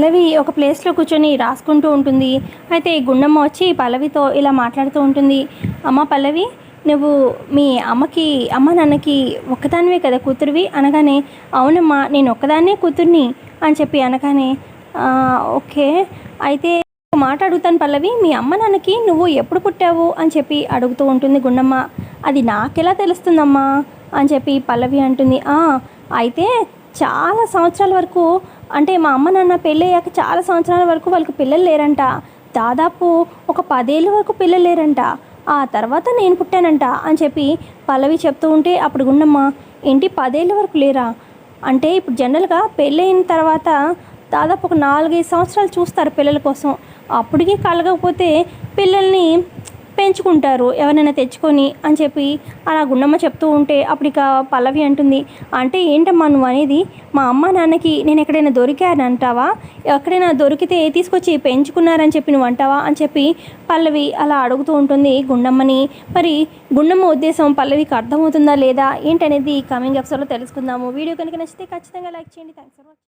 పల్లవి ఒక ప్లేస్లో కూర్చొని రాసుకుంటూ ఉంటుంది. అయితే గుండమ్మ వచ్చి పల్లవితో ఇలా మాట్లాడుతూ ఉంటుంది. అమ్మ పల్లవి నువ్వు మీ అమ్మకి అమ్మ నాన్నకి ఒక్కదానివే కదా కూతురువి? అనగానే అవునమ్మా నేను ఒక్కదాన్నే కూతుర్ని అని చెప్పి అనగానే ఓకే. అయితే మాట అడుగుతాను పల్లవి మీ అమ్మ నాన్నకి నువ్వు ఎప్పుడు పుట్టావు? అని చెప్పి అడుగుతూ ఉంటుంది గుండమ్మ. అది నాకెలా తెలుస్తుందమ్మా? అని చెప్పి పల్లవి అంటుంది. అయితే చాలా సంవత్సరాల వరకు అంటే మా అమ్మ నాన్న పెళ్ళయ్యాక చాలా సంవత్సరాల వరకు వాళ్ళకి పిల్లలు లేరంట. దాదాపు ఒక పదేళ్ళ వరకు పిల్లలు లేరంట. ఆ తర్వాత నేను పుట్టానంట అని చెప్పి పల్లవి చెప్తూ ఉంటే అప్పుడు గుండమ్మ ఏంటి పదేళ్ళ వరకు లేరా? అంటే ఇప్పుడు జనరల్గా పెళ్ళైన తర్వాత దాదాపు ఒక నాలుగైదు సంవత్సరాలు చూస్తారు పిల్లల కోసం. అప్పటికి కలగకపోతే పిల్లల్ని పెంచుకుంటారు ఎవరైనా తెచ్చుకొని అని చెప్పి అలా గుండమ్మ చెప్తూ ఉంటే అప్పుడు ఇక పల్లవి అంటుంది అంటే ఏంటమ్మా నువ్వు అనేది? మా అమ్మ నాన్నకి నేను ఎక్కడైనా దొరికాను అంటావా? ఎక్కడైనా దొరికితే తీసుకొచ్చి పెంచుకున్నారని చెప్పి నువ్వు అంటావా? అని చెప్పి పల్లవి అలా అడుగుతూ ఉంటుంది గుండమ్మని. మరి గుండమ్మ ఉద్దేశం పల్లవికి అర్థమవుతుందా లేదా? ఏంటనేది కమింగ్ ఎపిసోడ్లో తెలుసుకుందాము. వీడియో కనుక నచ్చితే ఖచ్చితంగా లైక్ చేయండి. Thanks for watching